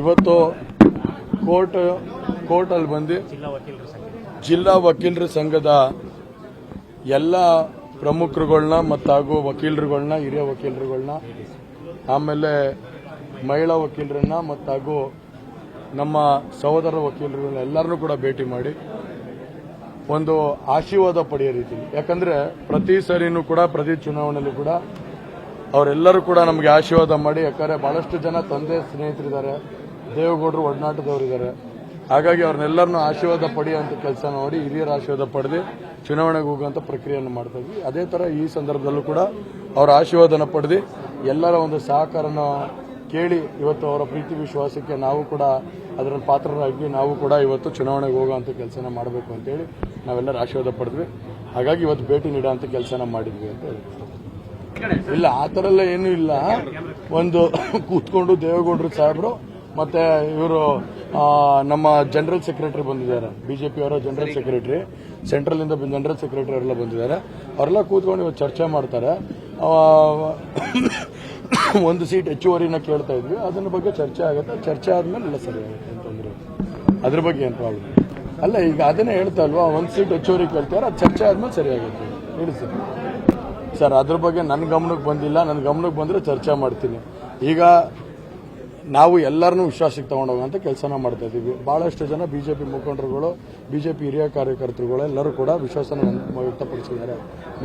ಇವತ್ತು ಕೋರ್ಟ್ ಕೋರ್ಟಲ್ಲಿ ಬಂದು ಜಿಲ್ಲಾ ವಕೀಲರ ಸಂಘದ ಎಲ್ಲ ಪ್ರಮುಖರುಗಳನ್ನ ಮತ್ತು ಹಾಗೂ ವಕೀಲರುಗಳನ್ನ ಹಿರಿಯ ವಕೀಲರುಗಳನ್ನ ಆಮೇಲೆ ಮಹಿಳಾ ವಕೀಲರನ್ನ ಮತ್ತು ಹಾಗೂ ನಮ್ಮ ಸಹೋದರ ವಕೀಲರುಗಳನ್ನ ಎಲ್ಲರನ್ನೂ ಕೂಡ ಭೇಟಿ ಮಾಡಿ ಒಂದು ಆಶೀರ್ವಾದ ಪಡೆಯೋ ರೀತಿ. ಯಾಕಂದ್ರೆ ಪ್ರತಿ ಸರಿನೂ ಕೂಡ ಪ್ರತಿ ಚುನಾವಣೆಯಲ್ಲೂ ಕೂಡ ಅವರೆಲ್ಲರೂ ಕೂಡ ನಮಗೆ ಆಶೀರ್ವಾದ ಮಾಡಿ ಯಾಕಂದ್ರೆ ಬಹಳಷ್ಟು ಜನ ತಂದೆ ಸ್ನೇಹಿತರಿದ್ದಾರೆ. ದೇವೇಗೌಡರು ಒಡನಾಟದವರಿದ್ದಾರೆ ಹಾಗಾಗಿ ಅವ್ರನ್ನೆಲ್ಲರನ್ನೂ ಆಶೀರ್ವಾದ ಪಡೆಯುವಂಥ ಕೆಲಸ ನೋಡಿ, ಹಿರಿಯರ ಆಶೀರ್ವಾದ ಪಡೆದು ಚುನಾವಣೆಗೆ ಹೋಗುವಂಥ ಪ್ರಕ್ರಿಯೆಯನ್ನು ಮಾಡ್ತಾ ಇದ್ವಿ. ಅದೇ ಥರ ಈ ಸಂದರ್ಭದಲ್ಲೂ ಕೂಡ ಅವರ ಆಶೀರ್ವಾದನ ಪಡೆದು ಎಲ್ಲರ ಒಂದು ಸಹಕಾರನ ಕೇಳಿ ಇವತ್ತು ಅವರ ಪ್ರೀತಿ ವಿಶ್ವಾಸಕ್ಕೆ ನಾವು ಕೂಡ ಅದರ ಪಾತ್ರರಾಗಿ ನಾವು ಕೂಡ ಇವತ್ತು ಚುನಾವಣೆಗೆ ಹೋಗುವಂಥ ಕೆಲಸನ ಮಾಡಬೇಕು ಅಂತೇಳಿ ನಾವೆಲ್ಲರೂ ಆಶೀರ್ವಾದ ಪಡೆದ್ವಿ. ಹಾಗಾಗಿ ಇವತ್ತು ಭೇಟಿ ನೀಡುವಂಥ ಕೆಲಸನ ಮಾಡಿದ್ವಿ ಅಂತ ಹೇಳಿ. ಇಲ್ಲ, ಆ ಥರ ಎಲ್ಲ ಏನೂ ಇಲ್ಲ. ಒಂದು ಕೂತ್ಕೊಂಡು ದೇವೇಗೌಡರು ಸಾಹೇಬರು ಮತ್ತೆ ಇವರು ನಮ್ಮ ಜನರಲ್ ಸೆಕ್ರೆಟರಿ ಬಂದಿದ್ದಾರೆ. ಬಿಜೆಪಿ ಅವರ ಜನರಲ್ ಸೆಕ್ರೆಟರಿ ಸೆಂಟ್ರಲ್ ಇಂದ ಜನರಲ್ ಸೆಕ್ರೆಟರಿ ಅವರೆಲ್ಲ ಬಂದಿದ್ದಾರೆ. ಅವರೆಲ್ಲ ಕೂತ್ಕೊಂಡು ಇವತ್ತು ಚರ್ಚೆ ಮಾಡ್ತಾರೆ. ಒಂದು ಸೀಟ್ ಹೆಚ್ಚುವರಿನ ಕೇಳ್ತಾ ಇದ್ವಿ. ಅದನ್ನ ಬಗ್ಗೆ ಚರ್ಚೆ ಆಗುತ್ತೆ. ಚರ್ಚೆ ಆದ್ಮೇಲೆ ಎಲ್ಲ ಸರಿ ಆಗುತ್ತೆ ಅಂತಂದ್ರೆ ಅದ್ರ ಬಗ್ಗೆ ಏನು ಪ್ರಾಬ್ಲಮ್ ಅಲ್ಲ ಈಗ ಅದನ್ನೇ ಹೇಳ್ತಾ ಅಲ್ವಾ ಒಂದು ಸೀಟ್ ಹೆಚ್ಚುವರಿ ಕೇಳ್ತಾರೆ ಅದು ಚರ್ಚೆ ಆದ್ಮೇಲೆ ಸರಿ ಆಗುತ್ತೆ. ಹೇಳಿ ಸರ್. ಸರ್ ಅದ್ರ ಬಗ್ಗೆ ನನ್ನ ಗಮನಕ್ಕೆ ಬಂದಿಲ್ಲ. ನನ್ನ ಗಮನಕ್ಕೆ ಬಂದರೆ ಚರ್ಚೆ ಮಾಡ್ತೀನಿ. ಈಗ ನಾವು ಎಲ್ಲರನ್ನೂ ವಿಶ್ವಾಸಕ್ಕೆ ತಗೊಂಡೋಗಂತ ಕೆಲಸನ ಮಾಡ್ತಾ ಇದ್ದೀವಿ. ಭಾಳಷ್ಟು ಜನ ಬಿಜೆಪಿ ಮುಖಂಡರುಗಳು, ಬಿಜೆಪಿ ಹಿರಿಯ ಕಾರ್ಯಕರ್ತರುಗಳು ಎಲ್ಲರೂ ಕೂಡ ವಿಶ್ವಾಸನ ವ್ಯಕ್ತಪಡಿಸಿದ್ದಾರೆ.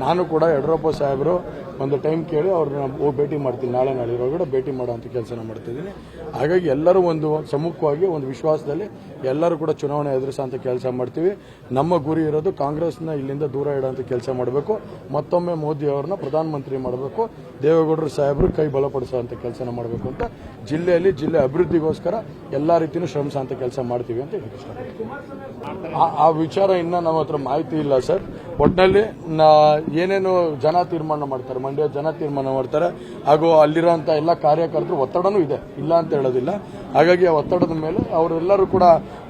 ನಾನು ಕೂಡ ಯಡಿಯೂರಪ್ಪ ಸಾಹೇಬರು ಒಂದು ಟೈಮ್ ಕೇಳಿ ಅವ್ರನ್ನ ಹೋಗಿ ಭೇಟಿ ಮಾಡ್ತೀನಿ. ನಾಳೆ ನಾಳೆ ಕೂಡ ಭೇಟಿ ಮಾಡೋವಂಥ ಕೆಲಸನ ಮಾಡ್ತಿದ್ದೀನಿ ಹಾಗಾಗಿ ಎಲ್ಲರೂ ಒಂದು ಸಮ್ಮುಖವಾಗಿ, ಒಂದು ವಿಶ್ವಾಸದಲ್ಲಿ ಎಲ್ಲರೂ ಕೂಡ ಚುನಾವಣೆ ಎದುರಿಸೋಂಥ ಕೆಲಸ ಮಾಡ್ತೀವಿ. ನಮ್ಮ ಗುರಿ ಇರೋದು ಕಾಂಗ್ರೆಸ್ನ ಇಲ್ಲಿಂದ ದೂರ ಇಡೋಂಥ ಕೆಲಸ ಮಾಡಬೇಕು. ಮತ್ತೊಮ್ಮೆ ಮೋದಿ ಅವ್ರನ್ನ ಪ್ರಧಾನಮಂತ್ರಿ ಮಾಡಬೇಕು. ದೇವೇಗೌಡರು ಸಾಹೇಬರು ಕೈ ಬಲಪಡಿಸುವಂಥ ಕೆಲಸನ ಮಾಡಬೇಕು ಅಂತ ಜಿಲ್ಲೆಯಲ್ಲಿ ಜಿಲ್ಲೆ ಅಭಿವೃದ್ಧಿಗೋಸ್ಕರ ಎಲ್ಲ ರೀತಿಯೂ ಶ್ರಮಿಸುವಂಥ ಕೆಲಸ ಮಾಡ್ತೀವಿ ಅಂತ ಹೇಳಿ ಆ ವಿಚಾರ ಇನ್ನ ನಮ್ಮ ಹತ್ರ ಮಾಹಿತಿ ಇಲ್ಲ ಸರ್. ಒಟ್ಟಿನಲ್ಲಿ ಏನೇನು ಜನ ತೀರ್ಮಾನ ಮಾಡ್ತಾರೆ ಮಂಡ್ಯ ಜನ ತೀರ್ಮಾನ ಮಾಡ್ತಾರೆ, ಹಾಗೂ ಅಲ್ಲಿರೋಂಥ ಎಲ್ಲ ಕಾರ್ಯಕರ್ತರು ಒತ್ತಡನೂ ಇದೆ, ಇಲ್ಲ ಅಂತ ಹೇಳೋದಿಲ್ಲ. ಹಾಗಾಗಿ ಆ ಒತ್ತಡದ ಮೇಲೆ ಅವರೆಲ್ಲರೂ ಕೂಡ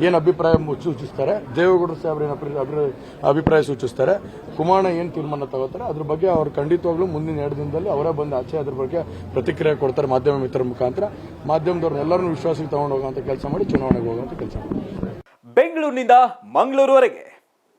ಏನು ಅಭಿಪ್ರಾಯ ಸೂಚಿಸ್ತಾರೆ, ದೇವೇಗೌಡರು ಸಾಹೇಬ್ರ ಅಭಿಪ್ರಾಯ ಸೂಚಿಸ್ತಾರೆ, ಕುಮಾರಣ್ಣ ಏನು ತೀರ್ಮಾನ ತಗೋತಾರೆ, ಅದ್ರ ಬಗ್ಗೆ ಅವರು ಖಂಡಿತವಾಗ್ಲೂ ಮುಂದಿನ ಎರಡು ದಿನದಲ್ಲಿ ಅವರೇ ಬಂದು ಆಚೆ ಅದ್ರ ಬಗ್ಗೆ ಪ್ರತಿಕ್ರಿಯೆ ಕೊಡ್ತಾರೆ ಮಾಧ್ಯಮ ಮಿತ್ರರ ಮುಖಾಂತರ. ಮಾಧ್ಯಮದವ್ರನ್ನೆಲ್ಲರನ್ನೂ ವಿಶ್ವಾಸಕ್ಕೆ ತಗೊಂಡು ಹೋಗುವಂಥ ಕೆಲಸ ಮಾಡಿ, ಚುನಾವಣೆಗೆ ಹೋಗುವಂಥ ಕೆಲಸ ಮಾಡಿ. ಬೆಂಗಳೂರಿನಿಂದ ಮಂಗಳೂರುವರೆಗೆ.